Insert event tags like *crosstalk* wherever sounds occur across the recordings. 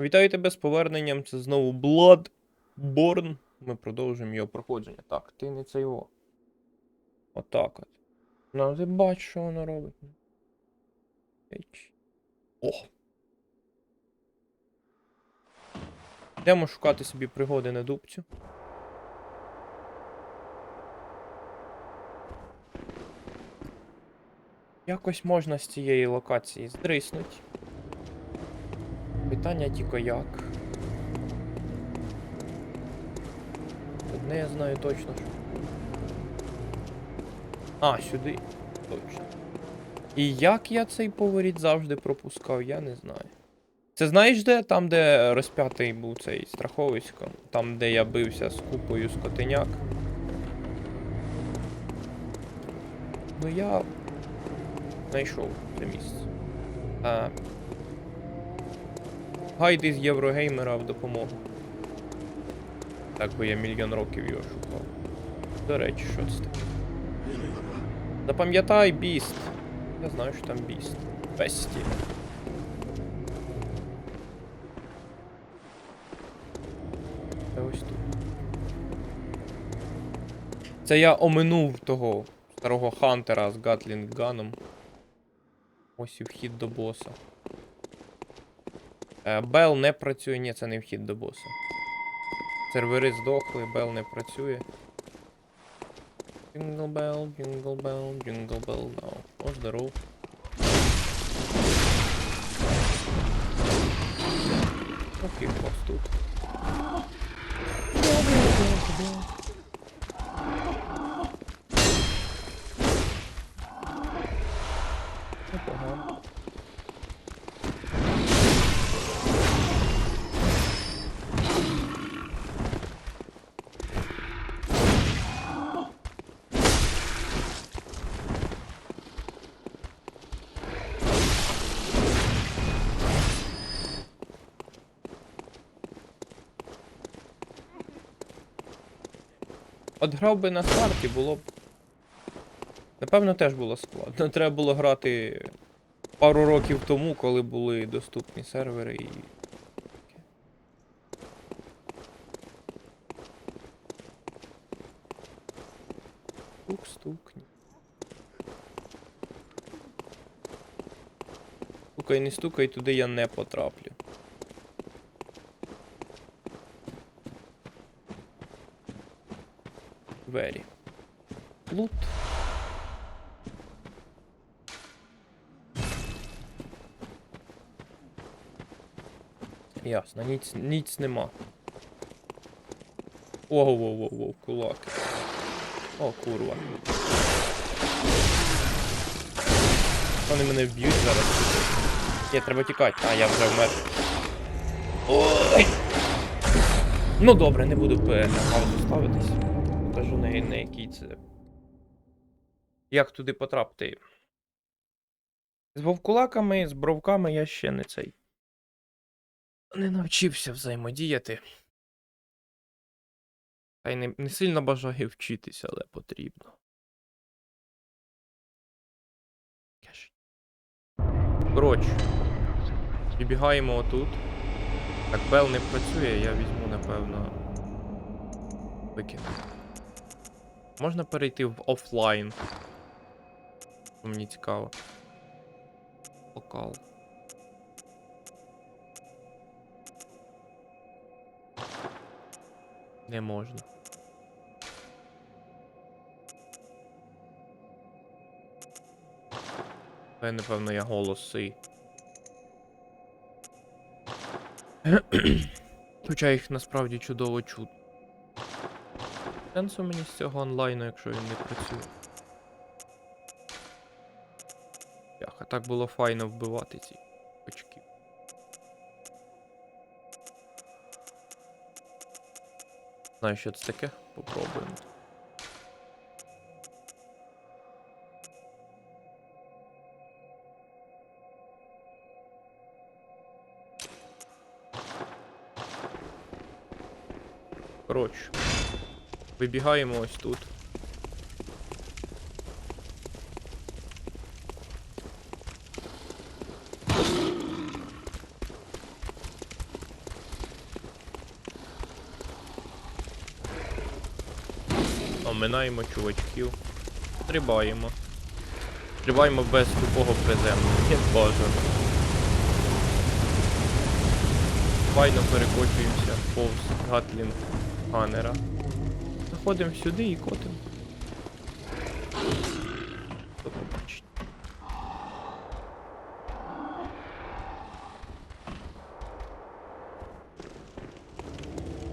Вітаю тебе з поверненням. Це знову Bloodborne. Ми продовжуємо його проходження. Так, ти не це його. Отак от. Ну, ти бачиш, що воно робить. О! Йдемо шукати собі пригоди на дубцю. Якось можна з цієї локації здриснуть. Питання тільки як. Одне я знаю точно, що. А, сюди. Точно. І як я цей поворіт завжди пропускав, я не знаю. Це знаєш де? Там, де розп'ятий був цей страховисько. Там, де я бився з купою скотиняк. Ну я знайшов це місце. А, Гайд із Єврогеймера в допомогу. Так би я мільйон років його шукав. До речі, що це таке? Запам'ятай біст. Я знаю, що там біст. Бесті. Це ось тут. Це я оминув того старого хантера з Гатлінг Ганом. Ось і вхід до боса. Е, Бел не працює, ні, це не вхід до боса. Сервери здохли, Бел не працює. Jingle bell, jingle bell, jingle bell now. О, здоров. Окей, хвост тут. От грав би на старті, було б. Напевно, теж було складно. *laughs* Треба було грати пару років тому, коли були доступні сервери і. Стук, стукні. Стукай, не стукай, туди я не потраплю. Ясно, ніц, ніц нема. Ого, во во во кулаки. О, курва. Вони мене вб'ють зараз. Ні, треба тікати. А, я вже вмер. Ой. Ну добре, не буду на паузу ставитись. Покажу на, на який це. Як туди потрапити. З вовкулаками, з бровками я ще не цей. Не навчився взаємодіяти. Та й не, не сильно бажаю вчитися, але потрібно. Коротше. Вибігаємо отут. Так, Бел не працює, я візьму, напевно. Викину. Можна перейти в офлайн. Мені цікаво. Локал. Не можна. Це, напевно, я голоси. Хоча їх насправді чудово чути. Сенсу мені з цього онлайну, якщо він не працює. Яха, так було файно вбивати ці Знаю, що це таке. Попробуємо. Коротше. Вибігаємо ось тут. Оминаємо чувачків. Стрибаємо. Стрибаємо без тупого приземлення. Бажано. Файно перекочуємося повз Гатлінг Ганнера. Заходимо сюди і котимо.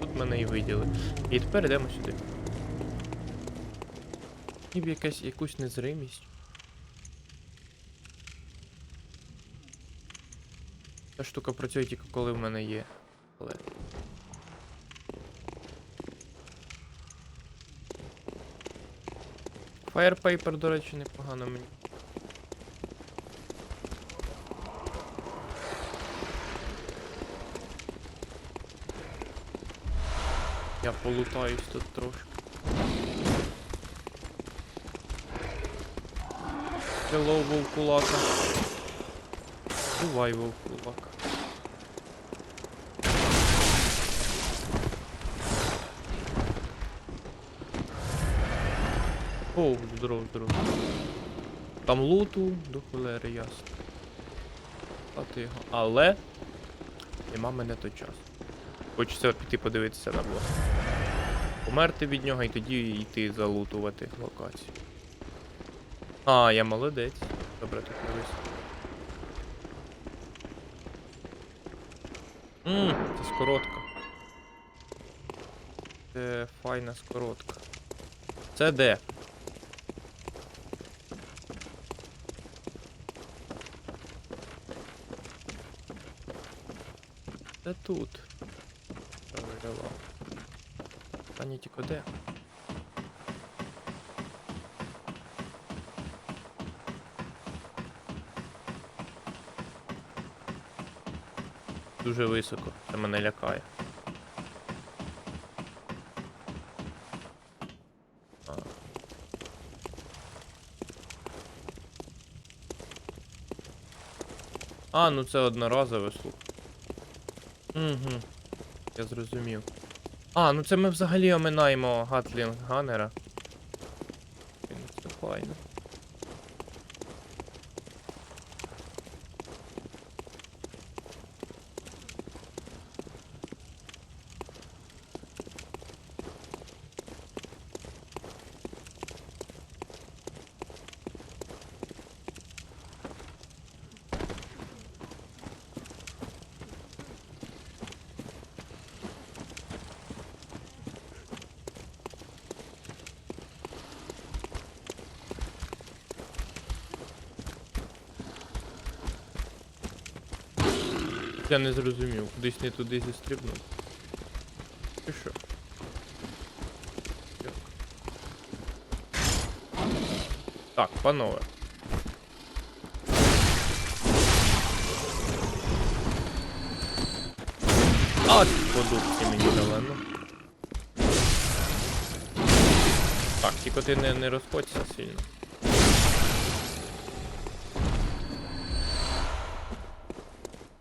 Тут мене і виділи. І тепер йдемо сюди. Ніби якась якусь незримість. Ця штука працює тільки коли в мене є. Але. Firepaper, до речі, непогано мені. Я полутаюсь тут трошки. Hello, вовкулака. Бувай, вовкулака. О, здоров, здоров. Там луту до холери ясно. А ти його. Але нема мене той час. Хочеться піти подивитися на босса. Померти від нього і тоді йти залутувати локацію. А, я молодець. Добре, тут. Ммм, це скоротка. Це файна скоротка. Це де? Це тут. Та тільки де? Дуже високо, це мене лякає. А. Ну це одноразове слух. Угу. Я зрозумів. А, ну це ми взагалі оминаємо Гатлінг Ганнера. Це файно. Я не зрозумів, кудись не туди зістрибнув. Чи що? Так, панове. А, продукції мені дали, ну. Так, тільки ти не, не розходься сильно.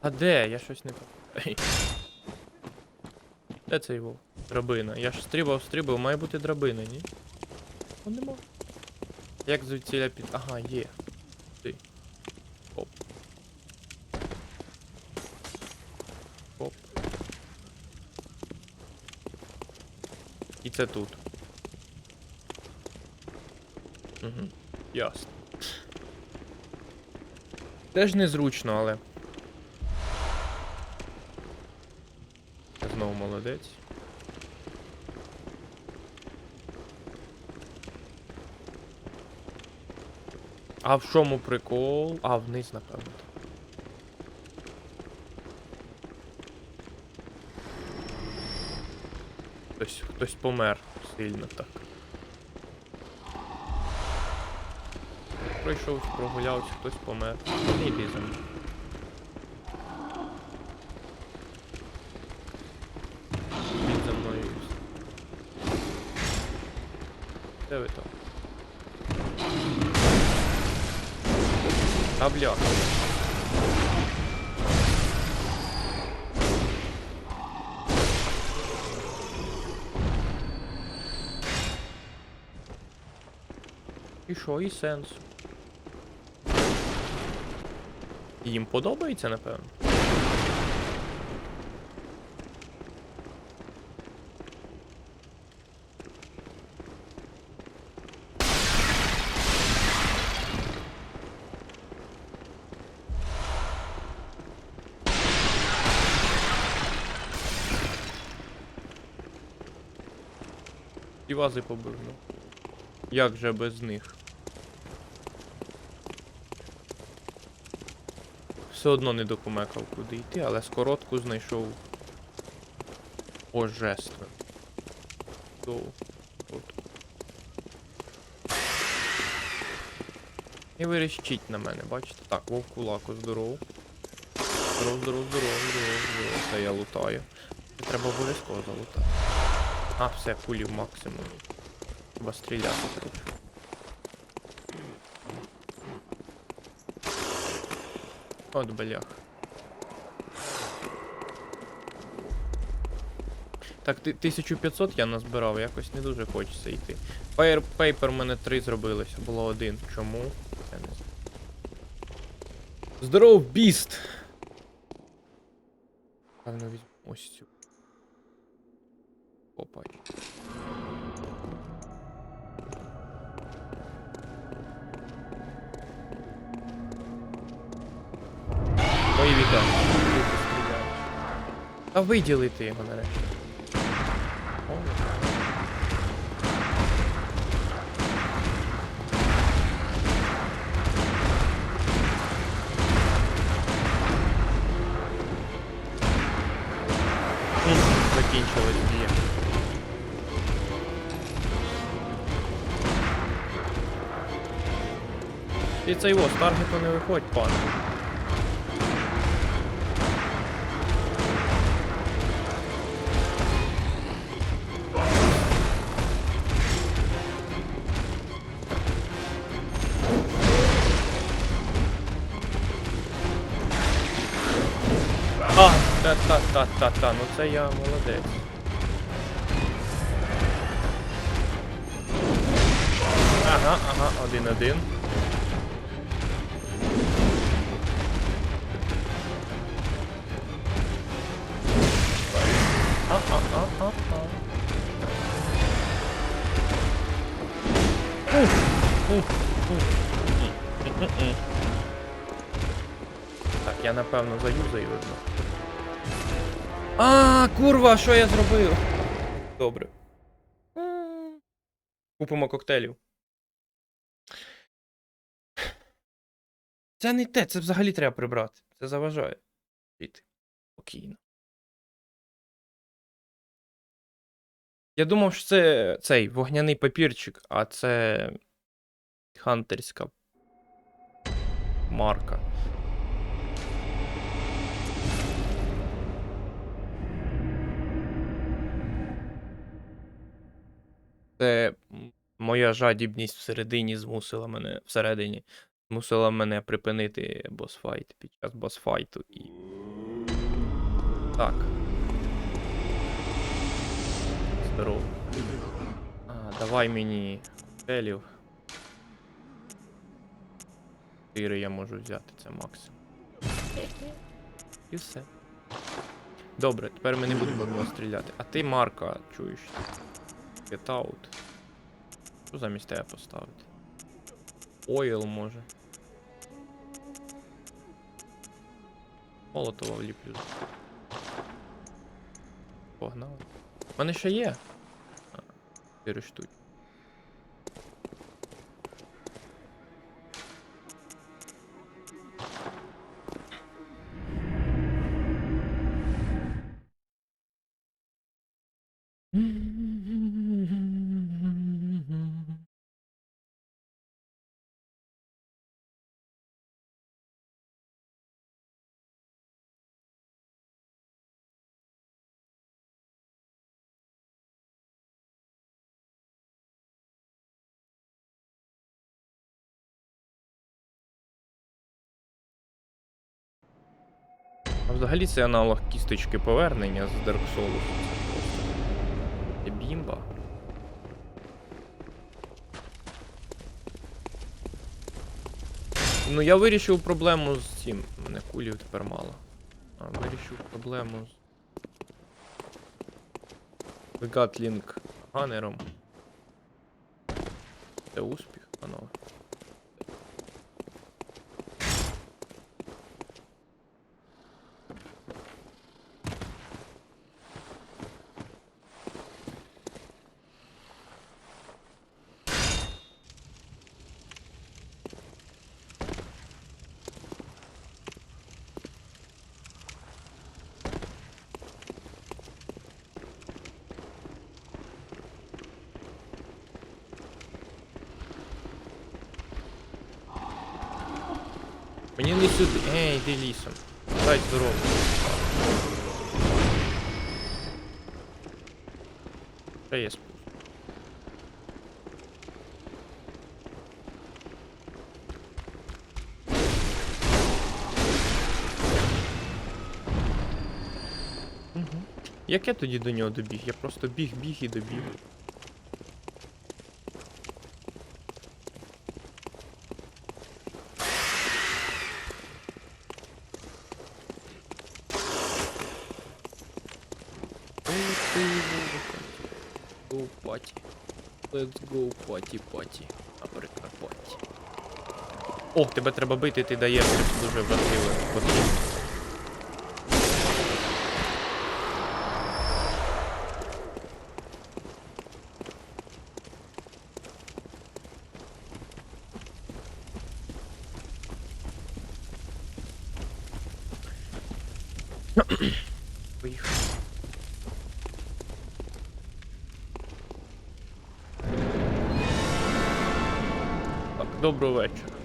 А де? Я щось не пам'ятаю. Де цей вов? Драбина. Я ж стрибав, стрибав, має бути драбина, ні? О, нема. Як звідсіля під. Ага, є. Ти. Оп. Оп. І це тут. Угу. Ясно. Теж незручно, але. Я Знову молодець. А в чому прикол? А, вниз, напевно. Хтось, хтось помер сильно так. Пройшов, прогулявся, хтось помер. Не йди. Він за мною. і все. Де ви там? А бляха. І що, і сенс. Їм подобається, напевно. Вази побив. Як же без них? Все одно не докумекав, куди йти, але скоротку знайшов божественно. От. І вирішіть на мене, бачите? Так, вовку лаку, здоров. Здоров, здоров, здоров, здоров, здоров. Це я лутаю. Треба обов'язково залутати. А, все, пулі в максимум. Треба стріляти трохи. От блях. Так, 1500 я назбирав, якось не дуже хочеться йти. Fire Paper в мене 3 зробилося, було один. Чому? Я не знаю. Здоров, біст! Певно візьму ось цю. Вітання. Ти. Та виділити його нарешті. І це його, з таргету не виходь, пане. А, та-та-та-та-та, ну це я молодець. Ага, ага, один-один. Напевно заюзаю одну. А, курва, що я зробив? Добре. Купимо коктейлів. Це не те, це взагалі треба прибрати. Це заважає. Спокійно. Я думав, що це цей вогняний папірчик, а це хантерська марка. Це моя жадібність всередині змусила мене всередині змусила мене припинити босфайт під час босфайту і. Так. Здорово. А, давай мені коктейлів. Чотири я можу взяти, це максимум. І все. Добре, тепер ми не будемо стріляти. А ти, Марка, чуєш? Get out. Що замість тебе поставити? Ойл може. Молотова вліплю. Погнали. У мене ще є. А, 4 штуки. А взагалі це аналог кісточки повернення з Dark Souls. Це бімба. Ну я вирішив проблему з цим. Мене кулів тепер мало. А, вирішив проблему з. Гатлінг ганером. Це успіх, панове. Мені не сюди. Ей, йди лісом. Дай здорово. Ще є спуск. Мгм. Як я тоді до нього добіг? Я просто біг, біг і добіг. Go party party. На Прикарпатті. О, тебе треба бити, ти даєш щось дуже важливе. потрібно. Поїхали. Доброго вечора.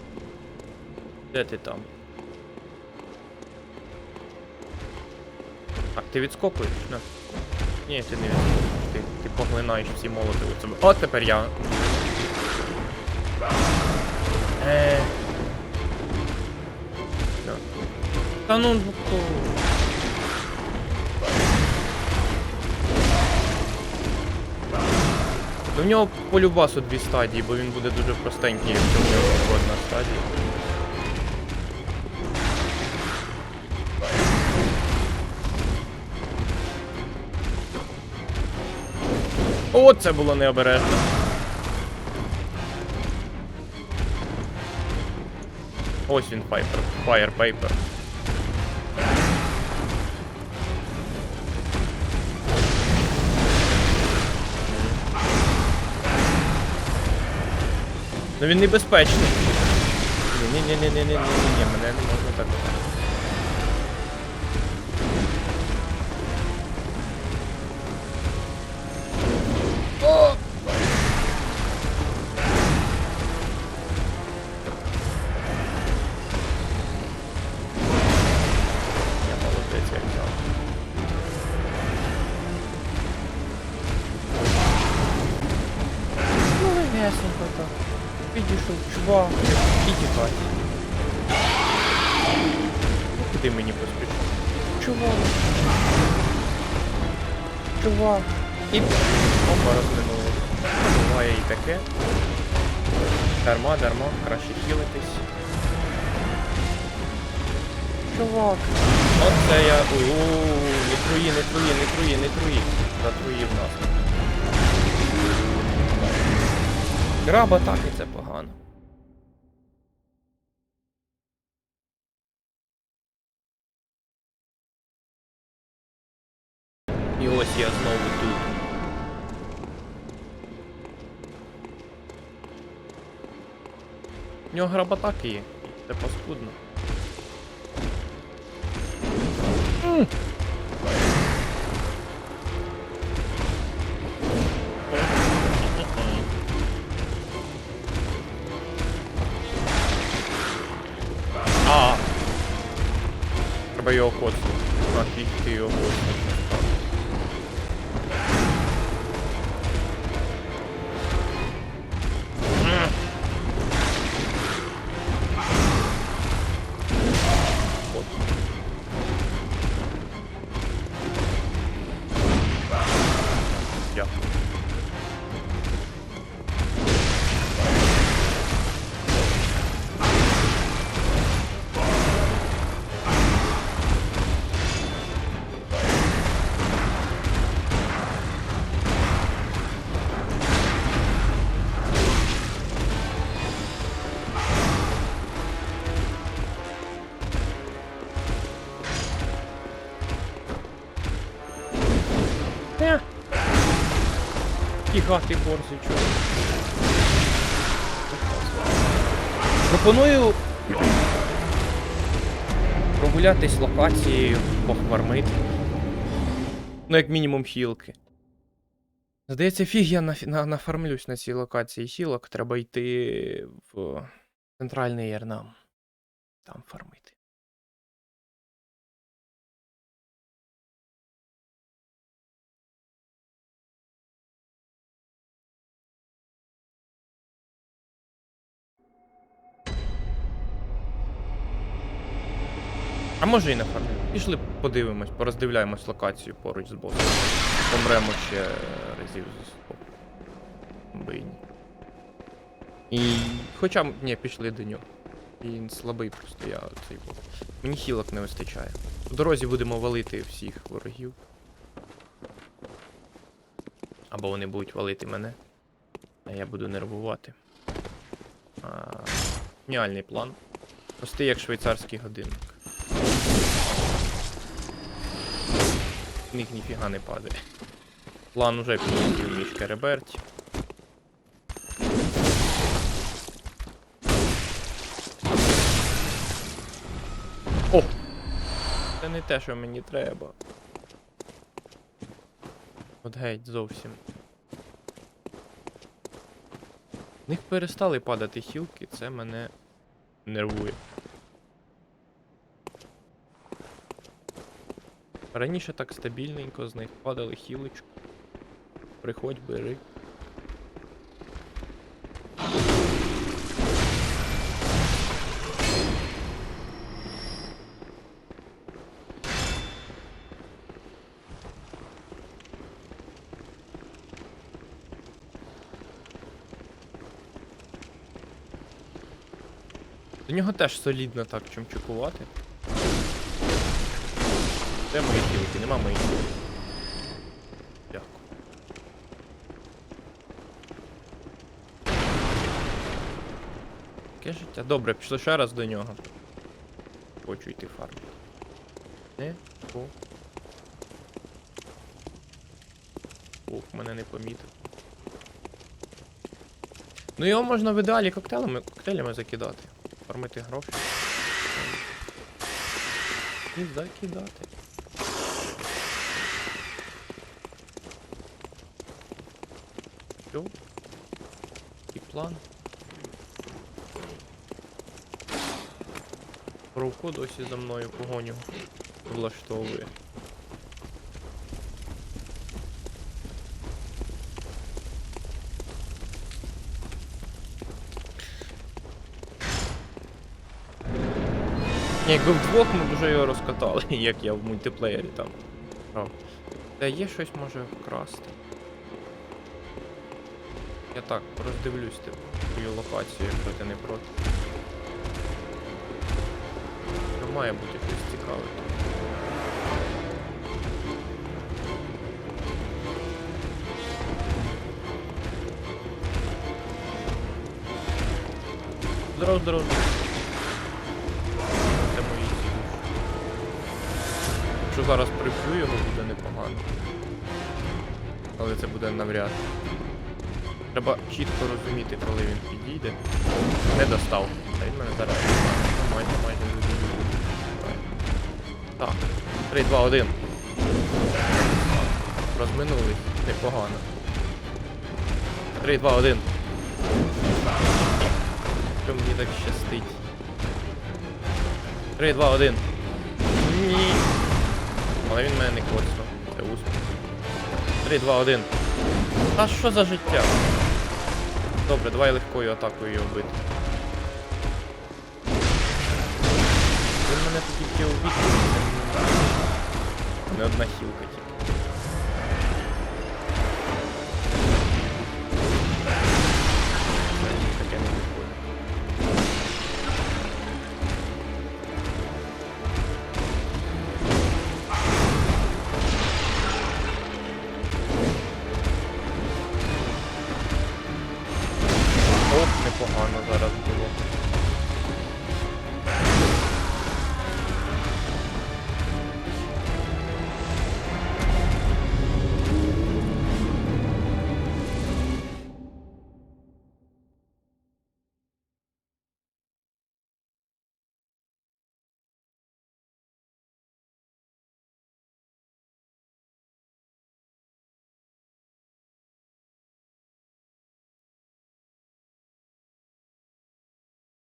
Де ти там? Так, ти відскокуєш? На. Ні, ти не відскокуєш. Ти, ти поглинаєш всі молоти у себе. От тепер я. Е. Та ну, ну. В нього по любасу дві стадії, бо він буде дуже простенький, якщо в нього одна стадія. О, це було необережно. Ось він Пайпер. Fire Paper. Ну він небезпечний. Ні, ні, ні, ні, ні, ні, ні, ні, мене не можна так. Чувак і тікай. Ну, Куди мені поспішив? Чувак. Чувак. І опа розминулось. Буває і таке. Дарма, дарма, краще хілитись. Чувак. Оце я. Ой, у не труї, не труї, не труї, не труї. Затруїв нас. Граб атаки це погано. І ось я знову тут. У нього грабатаки є. Це паскудно. Ніфіга ти борзичок. Пропоную прогулятись локацією, похвармити. Ну, як мінімум, хілки. Здається, фіг я наф- на, нафармлюсь на цій локації хілок. Треба йти в центральний Єрнам. Там фармити. Може і не фармлю. Пішли подивимось, пороздивляємось локацію поруч з босом. Помремо ще разів з 100. Бийні. І. Хоча ні, пішли до нього. Він слабий просто я цей бо. Мені хілок не вистачає. По дорозі будемо валити всіх ворогів. Або вони будуть валити мене. А я буду нервувати. А, геніальний план. Простий як швейцарський годинник. В них ніфіга не падає. План уже підлетів між Кереберті. О! Це не те, що мені треба. От геть зовсім. В них перестали падати хілки, це мене нервує. Раніше так стабільненько з них падали хілочку. Приходь, бери. До нього теж солідно так чимчукувати. Де мої хілки? Нема моїх. Яке життя? Добре, пішли ще раз до нього. Хочу йти фармити. Не? О. Ох, мене не помітив. Ну його можна в ідеалі коктейлями, коктейлями закидати. Фармити гроші. І закидати. Все. І план. Руку досі за мною погоню влаштовує. Якби вдвох ми б вже його розкатали, *laughs* як я в мультиплеєрі там. грав. Та є щось може вкрасти. Я так, роздивлюсь типу, твою локацію, якщо ти не проти. Має бути щось цікаве. Здоров, здоров. Це мої ці. Якщо зараз приб'ю його, буде непогано. Але це буде навряд. Треба чітко розуміти, коли він підійде. Не достав. А він мене зараз майже майже. Так. 3, 2, 1. Розминулись. Непогано. 3, 2, 1. Що мені так щастить? 3, 2, 1. Ні. Але він мене не коцнув. Це успіх. 3, 2, 1. А що за життя? Добре, давай легкою атакою його бити. Мене тут тільки убити. Не одна хілка тільки.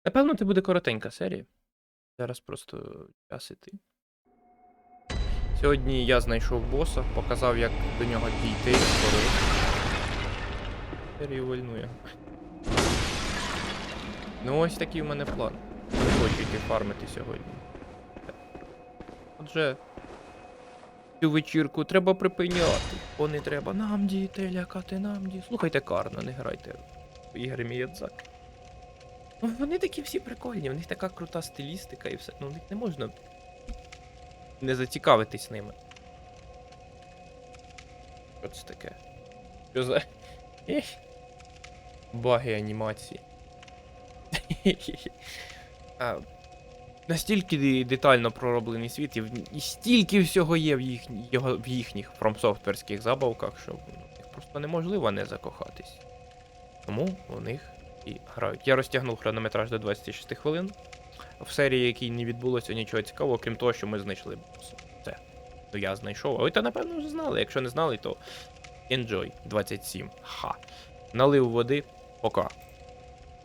Напевно, це буде коротенька серія. Зараз просто час іти. Сьогодні я знайшов боса, показав, як до нього дійти. Серію вольнує. Ну ось такий в мене план. Не хочу йти фармити сьогодні. Отже, цю вечірку треба припиняти. Бо не треба нам діти лякати, нам діти. Слухайте карно, не грайте в ігри Міядзаки. Ну, вони такі всі прикольні, в них така крута стилістика і все. Ну, не можна не зацікавитись ними. Що це таке? Що за. Ех. *laughs* Баги анімації. *laughs* а, настільки детально пророблений світ, і, стільки всього є в, їх, його, в їхніх фромсофтверських забавках, що ну, в них просто неможливо не закохатись. Тому у них і грають. Я розтягнув хронометраж до 26 хвилин. В серії, якій не відбулося нічого цікавого, крім того, що ми знайшли. Це. Ну я знайшов. А ви то напевно вже знали. Якщо не знали, то enjoy 27. Ха. Налив води. Пока.